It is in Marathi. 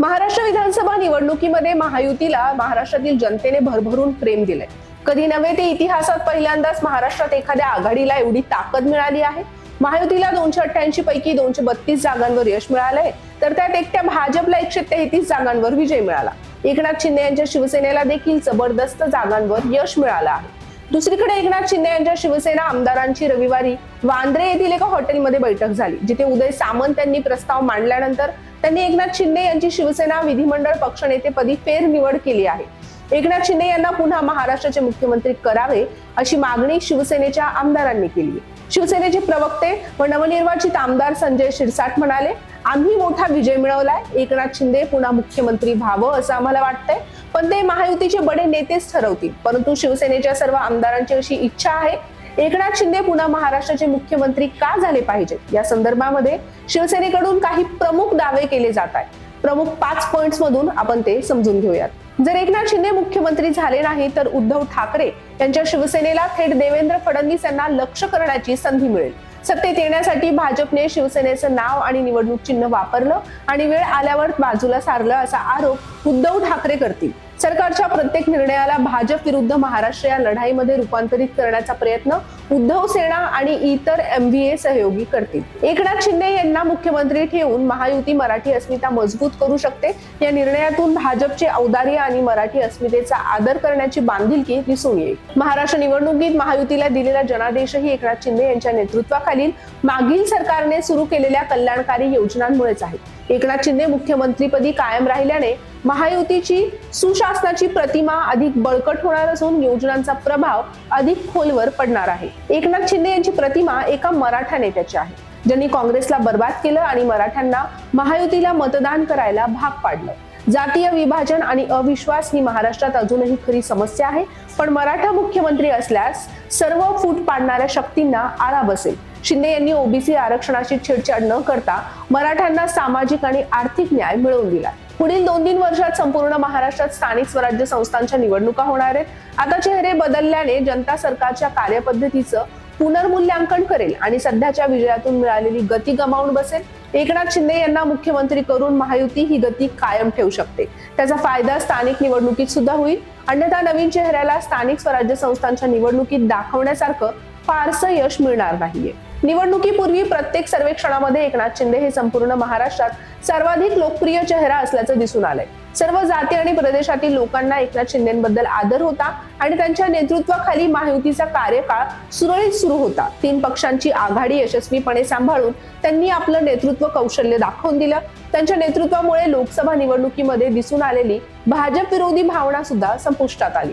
महाराष्ट्र विधानसभा निवडणुकीमध्ये महायुतीला महाराष्ट्रातील जनतेने भरभरून प्रेम दिलंय. कधी नव्हे ते इतिहासात पहिल्यांदाच महाराष्ट्रात एखाद्या आघाडीला एवढी ताकद मिळाली आहे. महायुतीला दोनशे अठ्ठ्याऐंशी पैकी दोनशे बत्तीस जागांवर यश मिळालंय तर त्यात एकट्या भाजपला एकशे तेहतीस जागांवर विजय मिळाला. एकनाथ शिंदे यांच्या शिवसेनेला देखील जबरदस्त जागांवर यश मिळालं आहे. दुसरीकडे एकनाथ शिंदे यांच्या शिवसेना आमदारांची रविवारी वांद्रे येथील एका हॉटेलमध्ये बैठक झाली जिथे उदय सामंत यांनी प्रस्ताव मांडल्यानंतर त्यांनी एकनाथ शिंदे यांची शिवसेना विधिमंडळ पक्षनेतेपदी फेरनिवड केली आहे. एकनाथ शिंदे यांना पुन्हा महाराष्ट्राचे मुख्यमंत्री करावे अशी मागणी शिवसेनेच्या आमदारांनी केली शिवसेनेचे प्रवक्ते व नवनिर्वाचित आमदार संजय शिरसाट म्हणाले आम्ही मोठा विजय मिळवलाय. एकनाथ शिंदे पुन्हा मुख्यमंत्री व्हावं असं आम्हाला वाटतंय. पण ते महायुतीचे बडे नेतेच ठरवतील. परंतु शिवसेनेच्या सर्व आमदारांची अशी इच्छा आहे. एकनाथ शिंदे पुन्हा महाराष्ट्राचे मुख्यमंत्री का झाले पाहिजेत? या संदर्भामध्ये शिवसेनेकडून काही प्रमुख दावे केले जात आहेत प्रमुख पाच पॉइंट्स मधून आपण ते समजून घेऊयात. जर एकनाथ शिंदे मुख्यमंत्री झाले नाही तर उद्धव ठाकरे यांच्या शिवसेनेला थेट देवेंद्र फडणवीस यांना लक्ष करण्याची संधी मिळेल. सत्तेत येण्यासाठी भाजपने शिवसेनेचं नाव आणि निवडणूक चिन्ह वापरलं आणि वेळ आल्यावर बाजूला सारलं असा आरोप उद्धव ठाकरे करतील. सरकारच्या प्रत्येक निर्णयाला भाजप विरुद्ध महाराष्ट्र या लढाईमध्ये रूपांतरित करण्याचा प्रयत्न उद्धव सेना आणि इतर एमव्हीए सहयोगी करतील. एकनाथ शिंदे यांना मुख्यमंत्री ठेवून महायुती मराठी अस्मिता मजबूत करू शकते. या निर्णयातून भाजपचे औदार्य आणि मराठी अस्मितेचा आदर करण्याची बांधिलकी दिसून येईल. महाराष्ट्र निवडणुकीत महायुतीला दिलेला जनादेशही एकनाथ शिंदे यांच्या नेतृत्वाखालील मागील सरकारने सुरू केलेल्या कल्याणकारी योजनांमुळेच आहे. एकनाथ शिंदे मुख्यमंत्रीपदी कायम राहिल्याने महायुतीची सुशासनाची प्रतिमा अधिक बळकट होणार असून योजनांचा प्रभाव अधिक खोलवर पडणार आहे. एकनाथ शिंदे यांची प्रतिमा एका मराठा नेत्याची आहे. ज्यांनी काँग्रेसला बर्बाद केलं आणि मराठ्यांना महायुतीला मतदान करायला भाग पाडलं. जातीय विभाजन आणि अविश्वास ही महाराष्ट्रात अजूनही खरी समस्या आहे. पण मराठा मुख्यमंत्री असल्यास सर्व फूट पाडणाऱ्या शक्तींना आळा बसेल. शिंदे यांनी ओबीसी आरक्षणाची छेडछाड न करता मराठ्यांना सामाजिक आणि आर्थिक न्याय मिळवून दिला. पुढील दोन तीन वर्षात संपूर्ण महाराष्ट्रात स्थानिक स्वराज्य संस्थांच्या निवडणुका होणार आहेत. आता चेहरे बदलल्याने जनता सरकारच्या कार्यपद्धतीचं पुनर्मूल्यांकन करेल आणि सध्याच्या विजयातून मिळालेली गती गमावून बसेल. एकनाथ शिंदे यांना मुख्यमंत्री करून महायुती ही गती कायम ठेवू शकते. त्याचा फायदा स्थानिक निवडणुकीत सुद्धा होईल. अन्यथा नवीन चेहऱ्याला स्थानिक स्वराज्य संस्थांच्या निवडणुकीत दाखवण्यासारखं फारसं यश मिळणार नाहीये. निवडणुकीपूर्वी प्रत्येक सर्वेक्षणामध्ये एकनाथ शिंदे हे संपूर्ण महाराष्ट्रात सर्वाधिक लोकप्रिय चेहरा असल्याचं दिसून आलंय. सर्व जाती आणि प्रदेशातील लोकांना एकनाथ शिंदेबद्दल आदर होता आणि त्यांच्या नेतृत्वाखाली महायुतीचा कार्यकाळ सुरळीत सुरू होता. तीन पक्षांची आघाडी यशस्वीपणे सांभाळून त्यांनी आपलं नेतृत्व कौशल्य दाखवून दिलं. त्यांच्या नेतृत्वामुळे लोकसभा निवडणुकीमध्ये दिसून आलेली भाजप विरोधी भावना सुद्धा संपुष्टात आली.